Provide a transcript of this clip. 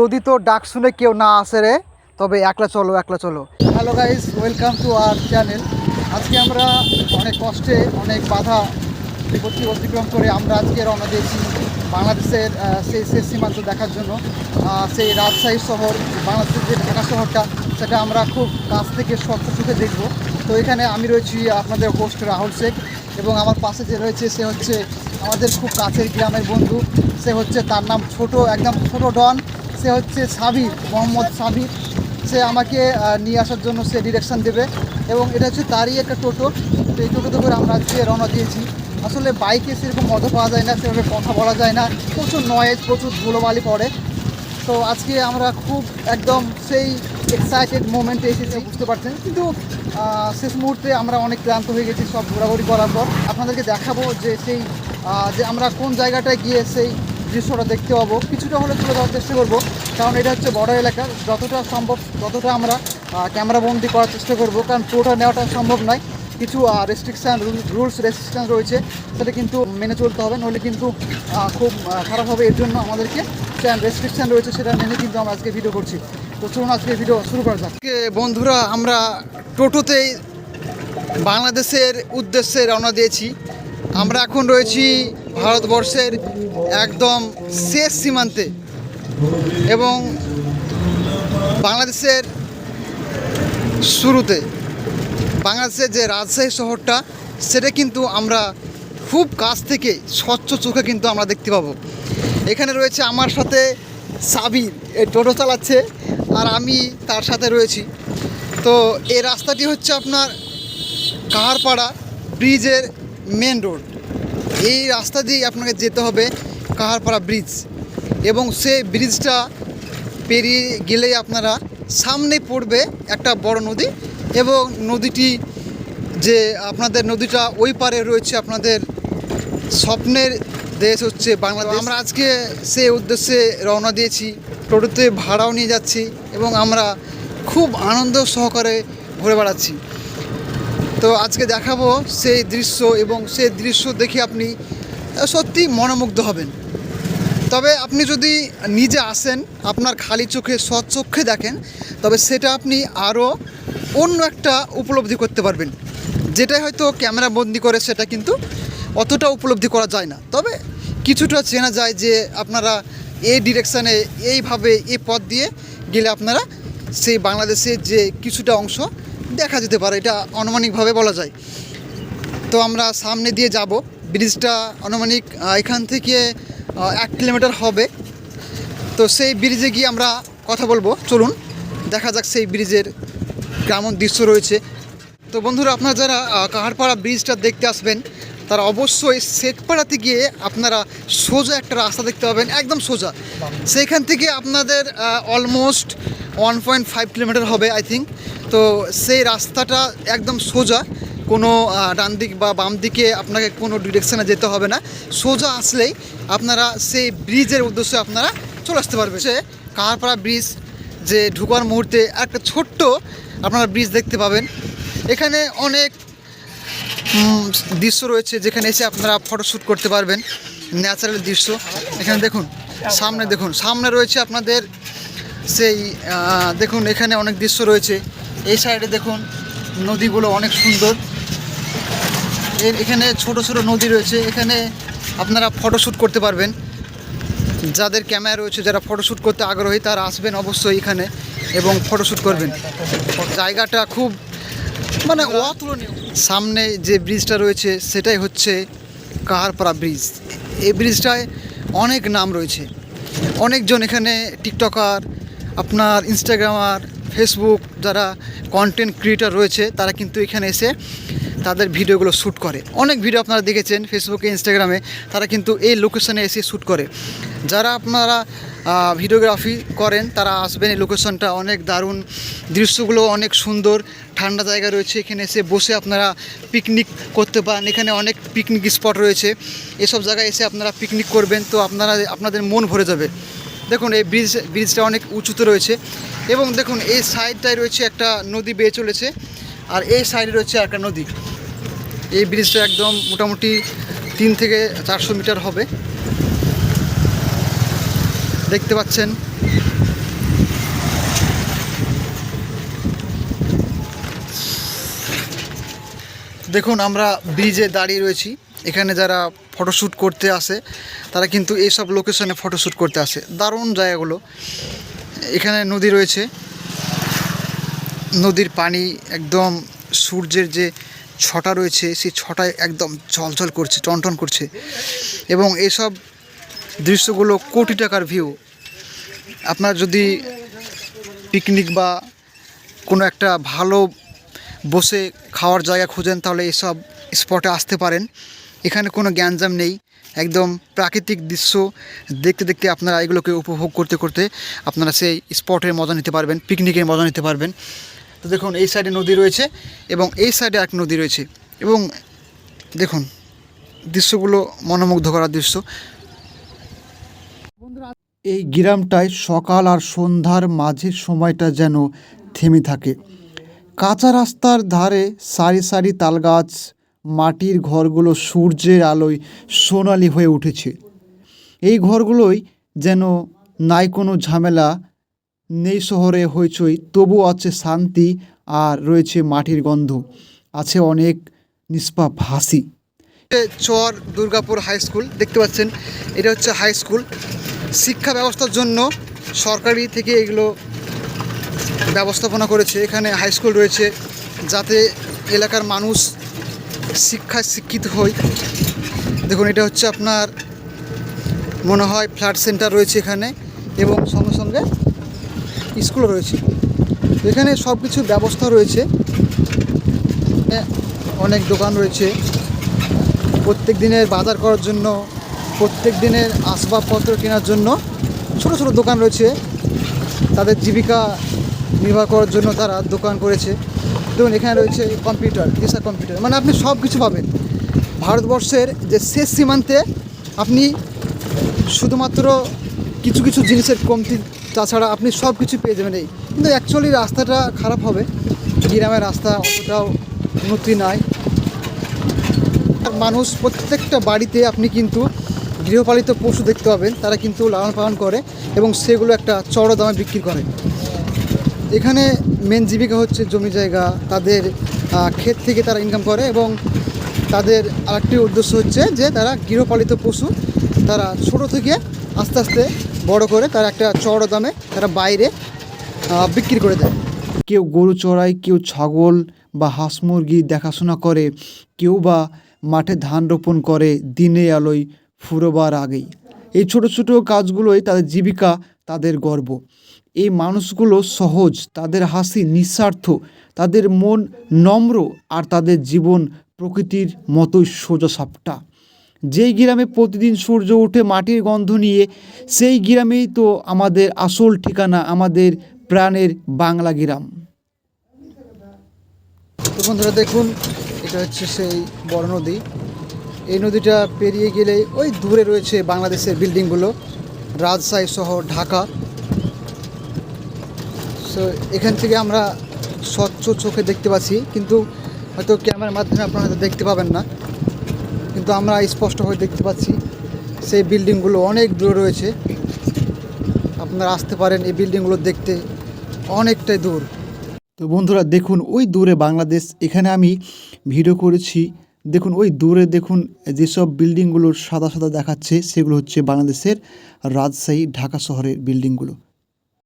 যদি তো ডাক শুনে কেউ না আসে রে, তবে একলা চলো একলা চলো। Hello guys welcome to our channel আজকে আমরা অনেক কষ্টে, অনেক বাধা বিপত্তি অতিক্রম করে আমরা আজকে রওনা দিয়েছি বাংলাদেশের সেই শেষ সীমান্ত দেখার জন্য। সেই রাজশাহী শহর, বাংলাদেশের যে ঢাকা শহরটা, সেটা আমরা খুব কাছ থেকে স্বচ্ছ চোখে দেখব। তো এখানে আমি রয়েছি আপনাদের হোস্ট রাহুল শেখ এবং আমার পাশে যে রয়েছে, সে হচ্ছে আমাদের খুব কাছের গ্রামের বন্ধু। সে হচ্ছে তার নাম ছোট, একদম ছোট ডন। সে হচ্ছে সাবির, মোহাম্মদ সাবির। সে আমাকে নিয়ে আসার জন্য সে ডিরেকশান দেবে। এবং এটা হচ্ছে তারই একটা টোটো। তো এই টোটোতে করে আমরা আজকে রওনা দিয়েছি। আসলে বাইকে সেরকম মতো পাওয়া যায় না, সেভাবে কথা বলা যায় না। প্রচুর নয়েজ প্রচুর ধুলোবালি পড়ে। তো আজকে আমরা খুব একদম সেই এক্সাইটেড মোমেন্টে এসেছি, বুঝতে পারছেন? কিন্তু শেষ মুহূর্তে আমরা অনেক ক্লান্ত হয়ে গেছি, সব ঘোরাঘুরি করার পর। আপনাদেরকে দেখাবো যে সেই যে আমরা কোন জায়গাটায় গিয়ে সেই দৃশ্যটা দেখতে পাবো। কিছুটা হলে তুলে দেওয়ার চেষ্টা করব। কারণ এটা হচ্ছে বড় এলাকা। যতটা সম্ভব, ততটা আমরা ক্যামেরা বন্দি করার চেষ্টা করব, কারণ পুরোটা নেওয়াটা সম্ভব নয়। কিছু রেস্ট্রিকশান রুলস রেস্ট্রিকশান রয়েছে, সেটা কিন্তু মেনে চলতে হবে। নইলে কিন্তু খুব খারাপ হবে। এর জন্য আমাদেরকে রেস্ট্রিকশান রয়েছে, সেটা মেনে কিন্তু আমরা আজকে ভিডিও করছি। তো চলুন আজকে ভিডিও শুরু করা যাক। বন্ধুরা, আমরা টোটোতেই বাংলাদেশের উদ্দেশ্যে রওনা দিয়েছি। আমরা এখন রয়েছি ভারতবর্ষের একদম শেষ সীমান্তে। এবং বাংলাদেশের শুরুতে বাংলাদেশের যে রাজশাহী শহরটা, সেটা কিন্তু আমরা খুব কাছ থেকে স্বচ্ছ চোখে কিন্তু আমরা দেখতে পাবো। এখানে রয়েছে আমার সাথে সাবির এই টোটো চালাচ্ছে আর আমি তার সাথে রয়েছি। তো এই রাস্তাটি হচ্ছে আপনার কাহারপাড়া ব্রিজের মেন রোড এই রাস্তা দিয়েই আপনাকে যেতে হবে কাহারপাড়া ব্রিজ। এবং সে ব্রিজটা পেরিয়ে গেলেই আপনারা সামনে পড়বে একটা বড় নদী এবং নদীটি যে আপনাদের নদীটা ওই পারে রয়েছে আপনাদের স্বপ্নের দেশ হচ্ছে বাংলাদেশ। আমরা আজকে সে উদ্দেশ্যে রওনা দিয়েছি, টোটোতে ভাড়াও নিয়ে যাচ্ছি এবং আমরা খুব আনন্দ সহকারে ঘুরে বেড়াচ্ছি। তো আজকে দেখাবো সেই দৃশ্য এবং সেই দৃশ্য দেখে আপনি সত্যি মনোমুগ্ধ হবেন। তবে আপনি যদি নিজে আসেন, আপনার খালি চোখে সচক্ষে দেখেন, তবে সেটা আপনি আরও অন্য একটা উপলব্ধি করতে পারবেন। যেটাই হয়তো ক্যামেরা বন্দি করে, সেটা কিন্তু অতটা উপলব্ধি করা যায় না। তবে কিছুটা চেনা যায় যে আপনারা এই ডিরেকশানে এইভাবে এই পথ দিয়ে গেলে আপনারা সেই বাংলাদেশের যে কিছুটা অংশ দেখা যেতে পারে, এটা আনুমানিকভাবে বলা যায়। তো আমরা সামনে দিয়ে যাব। ব্রিজটা আনুমানিক এখান থেকে এক কিলোমিটার হবে। তো সেই ব্রিজে গিয়ে আমরা কথা বলব। চলুন, দেখা যাক সেই ব্রিজের কেমন দৃশ্য রয়েছে। তো বন্ধুরা, আপনারা যারা কাহারপাড়া ব্রিজটা দেখতে আসবেন, তারা অবশ্যই শেখপাড়াতে গিয়ে আপনারা সোজা একটা রাস্তা দেখতে পাবেন, একদম সোজা। সেইখান থেকে আপনাদের almost one point five kilometre হবে আই থিঙ্ক তো সেই রাস্তাটা একদম সোজা। কোনো ডান দিক বা বাম দিকে আপনাকে কোনো ডিরেকশানে যেতে হবে না। সোজা আসলেই আপনারা সেই ব্রিজের উদ্দেশ্যে আপনারা চলে আসতে পারবেন। সে কাহারপাড়া ব্রিজ যে ঢুকার মুহূর্তে একটা ছোট্ট আপনারা ব্রিজ দেখতে পাবেন। এখানে অনেক দৃশ্য রয়েছে যেখানে এসে আপনারা ফটোশ্যুট করতে পারবেন। ন্যাচারাল দৃশ্য। এখানে দেখুন, সামনে দেখুন, সামনে রয়েছে আপনাদের সেই দেখুন এখানে অনেক দৃশ্য রয়েছে। এই সাইডে দেখুন, নদীগুলো অনেক সুন্দর। এখানে ছোট ছোট নদী রয়েছে। এখানে আপনারা ফটোশ্যুট করতে পারবেন। যাদের ক্যামেরা রয়েছে, যারা ফটোশ্যুট করতে আগ্রহী, তারা আসবেন অবশ্যই এখানে এবং ফটোশ্যুট করবেন। জায়গাটা খুব মানে অতুলনীয়। সামনে যে ব্রিজটা রয়েছে, সেটাই হচ্ছে কাহারপাড়া ব্রিজ এই ব্রিজটায় অনেক নাম রয়েছে। অনেকজন এখানে টিকটকার আপনার ইনস্টাগ্রামার ফেসবুক যারা কন্টেন্ট ক্রিয়েটার রয়েছে, তারা কিন্তু এখানে এসে তাদের ভিডিওগুলো শ্যুট করে। অনেক ভিডিও আপনারা দেখেছেন ফেসবুকে ইনস্টাগ্রামে তারা কিন্তু এই লোকেশনে এসে শ্যুট করে। যারা আপনারা ভিডিওগ্রাফি করেন, তারা আসবেন এই লোকেশনটা অনেক দারুণ দৃশ্যগুলো, অনেক সুন্দর, ঠান্ডা জায়গা রয়েছে। এখানে এসে বসে আপনারা পিকনিক করতে পারেন। এখানে অনেক পিকনিক স্পট রয়েছে। এসব জায়গায় এসে আপনারা পিকনিক করবেন তো আপনারা, আপনাদের মন ভরে যাবে। দেখুন, এই ব্রিজ ব্রিজটা অনেক উঁচুতে রয়েছে। এবং দেখুন, এই সাইডটায় রয়েছে একটা নদী বেয়ে চলেছে। আর এই সাইডে রয়েছে একটা নদী। এই ব্রিজটা একদম মোটামুটি তিন থেকে চারশো মিটার হবে। দেখতে পাচ্ছেন। দেখুন, আমরা ব্রিজে দাঁড়িয়ে রয়েছি। এখানে যারা ফটোশ্যুট করতে আসে, তারা কিন্তু এইসব লোকেশনে ফটোশ্যুট করতে আসে। দারুণ জায়গাগুলো। এখানে নদী রয়েছে। নদীর পানি একদম সূর্যের যে ছটা রয়েছে, সেই ছটায় একদম ঝলঝল করছে, টনটন করছে। এবং এইসব দৃশ্যগুলো কোটি টাকার ভিউ আপনার যদি পিকনিক বা কোনো একটা ভালো বসে খাওয়ার জায়গা খুঁজেন, তাহলে এসব স্পটে আসতে পারেন। এখানে কোনো গ্যাঞ্জাম নেই, একদম প্রাকৃতিক দৃশ্য দেখতে দেখতে আপনারা এগুলোকে উপভোগ করতে করতে আপনারা সেই স্পটের মজা নিতে পারবেন পিকনিকের মজা নিতে পারবেন। তো দেখুন, এই সাইডে নদী রয়েছে এবং এই সাইডে এক নদী রয়েছে। এবং দেখুন, দৃশ্যগুলো মনোমুগ্ধ করার দৃশ্য। এই গ্রামটায় সকাল আর সন্ধ্যার মাঝের সময়টা যেন থেমে থাকে। কাঁচা রাস্তার ধারে সারি সারি তালগাছ, মাটির ঘরগুলো সূর্যের আলোয় সোনালি হয়ে উঠেছে। এই ঘরগুলোই যেন নাই কোনো ঝামেলা নেই শহরে হইচই তবু আছে শান্তি আর রয়েছে মাটির গন্ধ। আছে অনেক নিষ্পাপ হাসি চর দুর্গাপুর হাই স্কুল দেখতে পাচ্ছেন, এটা হচ্ছে হাই স্কুল শিক্ষা ব্যবস্থার জন্য সরকারি থেকে এগুলো ব্যবস্থাপনা করেছে। এখানে হাই স্কুল রয়েছে, যাতে এলাকার মানুষ শিক্ষায় শিক্ষিত হয়। দেখুন, এটা হচ্ছে আপনার, মনে হয় ফ্ল্যাট সেন্টার রয়েছে এখানে এবং সঙ্গে সঙ্গে স্কুলও রয়েছে। এখানে সব কিছু ব্যবস্থা রয়েছে। এ, অনেক দোকান রয়েছে। প্রত্যেক দিনের বাজার করার জন্য প্রত্যেক দিনের আসবাবপত্র কেনার জন্য ছোট ছোট দোকান রয়েছে। তাদের জীবিকা নির্বাহ করার জন্য তারা দোকান করেছে। দেখুন এখানে রয়েছে কম্পিউটার দিশা কম্পিউটার। মানে আপনি সব কিছু পাবেন। ভারতবর্ষের যে শেষ সীমান্তে আপনি শুধুমাত্র কিছু কিছু জিনিসের কমতি তাছাড়া আপনি সব কিছু পেয়ে যাবেন এই। কিন্তু অ্যাকচুয়ালি রাস্তাটা খারাপ হবে। গ্রামের রাস্তা অতটাও উন্নতি নাই। মানুষ প্রত্যেকটা বাড়িতে আপনি কিন্তু গৃহপালিত পশু দেখতে পাবেন। তারা কিন্তু লালন পালন করে এবং সেগুলো একটা চড় দামে বিক্রি করে। এখানে মেন জীবিকা হচ্ছে জমি জায়গা, তাদের ক্ষেত থেকে তারা ইনকাম করে এবং তাদের আরেকটি উদ্দেশ্য হচ্ছে যে তারা গৃহপালিত পশু তারা ছোট থেকে আস্তে আস্তে বড় করে তারা একটা চড় দামে তারা বাইরে বিক্রি করে দেয়। কেউ গরু চড়ায়, কেউ ছাগল বা হাঁস মুরগি দেখাশোনা করে, কেউ বা মাঠে ধান রোপণ করে দিনে আলোয় ফুরোবার আগেই। এই ছোট ছোট কাজগুলোই তাদের জীবিকা, তাদের গর্ব। এই মানুষগুলো সহজ, তাদের হাসি নিঃস্বার্থ, তাদের মন নম্র আর তাদের জীবন প্রকৃতির মতোই সোজা সাপটা যেই গ্রামে প্রতিদিন সূর্য উঠে মাটির গন্ধ নিয়ে, সেই গ্রামেই তো আমাদের আসল ঠিকানা, আমাদের প্রাণের বাংলা গ্রাম। বন্ধুরা দেখুন, এটা হচ্ছে সেই বড় নদী। এই নদীটা পেরিয়ে গেলে ওই দূরে রয়েছে বাংলাদেশের বিল্ডিংগুলো, রাজশাহী শহর, ঢাকা। সো এখান থেকে আমরা স্বচ্ছ চোখে দেখতে পাচ্ছি, কিন্তু হয়তো ক্যামেরার মাধ্যমে আপনারা হয়তো দেখতে পাবেন না। কিন্তু আমরা স্পষ্টভাবে দেখতে পাচ্ছি, সেই বিল্ডিংগুলো অনেক দূরে রয়েছে। আপনারা আসতে পারেন এই বিল্ডিংগুলো দেখতে, অনেকটাই দূর। তো বন্ধুরা, দেখুন ওই দূরে বাংলাদেশ, এখানে আমি ভিডিও করেছি। দেখুন ওই দূরে দেখুন, যেসব বিল্ডিংগুলোর সাদা সাদা দেখাচ্ছে, সেগুলো হচ্ছে বাংলাদেশের রাজশাহী, ঢাকা শহরের বিল্ডিংগুলো।